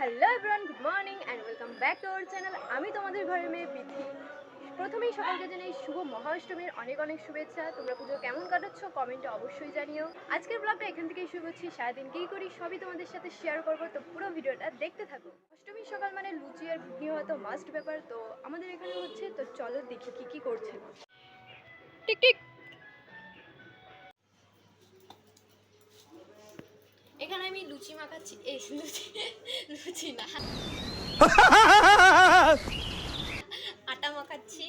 Hello everyone good morning and welcome back to our channel আমি তোমাদের ঘরের মেয়ে বিথি প্রথমেই সকালকে জানাই শুভ মহাষ্টমীর অনেক অনেক শুভেচ্ছা। তোমরা পুজো কেমন কাটাচ্ছ কমেন্টে অবশ্যই জানিও। আজকের ব্লগটা এখান থেকেই শুরু করছি। সারাদিন কী করি সবই তোমাদের সাথে শেয়ার করব। তো পুরো ভিডিওটা দেখতে থাকো। অষ্টমীর সকাল মানে লুচি আর ঘুগনি হওয়া তো মাস্ট ব্যাপার। তো আমাদের এখানে হচ্ছে, তো চলো দেখি কী কী করছে। Tick tick. এখানে আমি লুচি মাখাচ্ছি। এই লুচি। লুচি না আটা মাখাচ্ছি।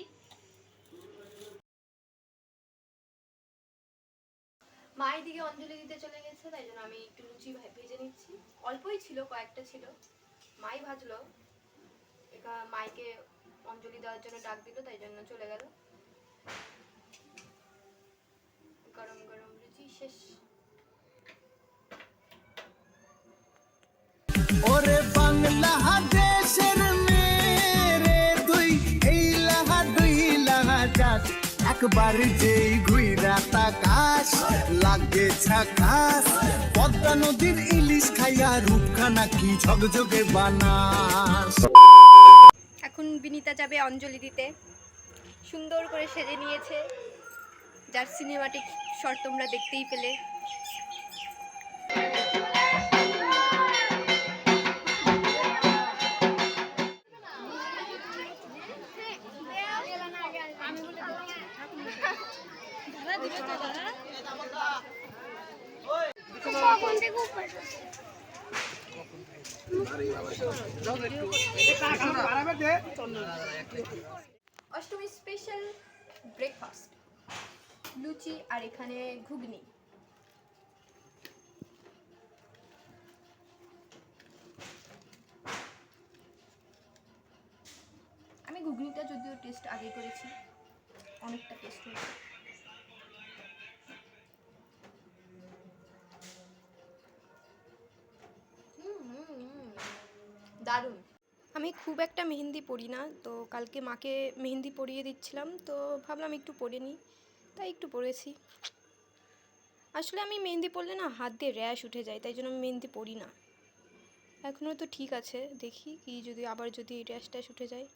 মা এদিকে অঞ্জলি দিতে চলে গেছে, তাই জন্য আমি একটু লুচি ভেজে নিচ্ছি। অল্পই ছিল, কয়েকটা ছিল। মাই ভাজলো। একা মাইকে অঞ্জলি দেওয়ার জন্য ডাক দিল, তাই জন্য চলে গেল। গরম গরম লুচি শেষ। ওরে যাস একবার যেই ঘুইরা তাকাস, লাগে ঝাকাস পদ্মা নদীর ইলিশ খাইয়া রূপখানা কি ঝকঝকে বানাস। এখন বিনিতা যাবে অঞ্জলি দিতে। সুন্দর করে সেজে নিয়েছে। যার সিনেমাটিক শট তোমরা দেখতেই পেলে। অষ্টমী স্পেশাল ব্রেকফাস্ট লুচি আর এখানে ঘুগনি। আমি ঘুগনিটা যদিও টেস্ট আগে করেছি, অনেকটা টেস্ট হয়েছে। দারুণ। আমি খুব একটা মেহেন্দি পরি না, তো কালকে মাকে মেহেন্দি পরিয়ে দিচ্ছিলাম, তো ভাবলাম একটু পরে নিই, তাই একটু পরেছি। আসলে আমি মেহেন্দি পরলে না হাত দিয়ে র্যাশ উঠে যায়, তাই জন্য আমি মেহেন্দি পরি না। এখনও তো ঠিক আছে, দেখি কি যদি আবার যদি র্যাশ ট্যাশ উঠে যায়।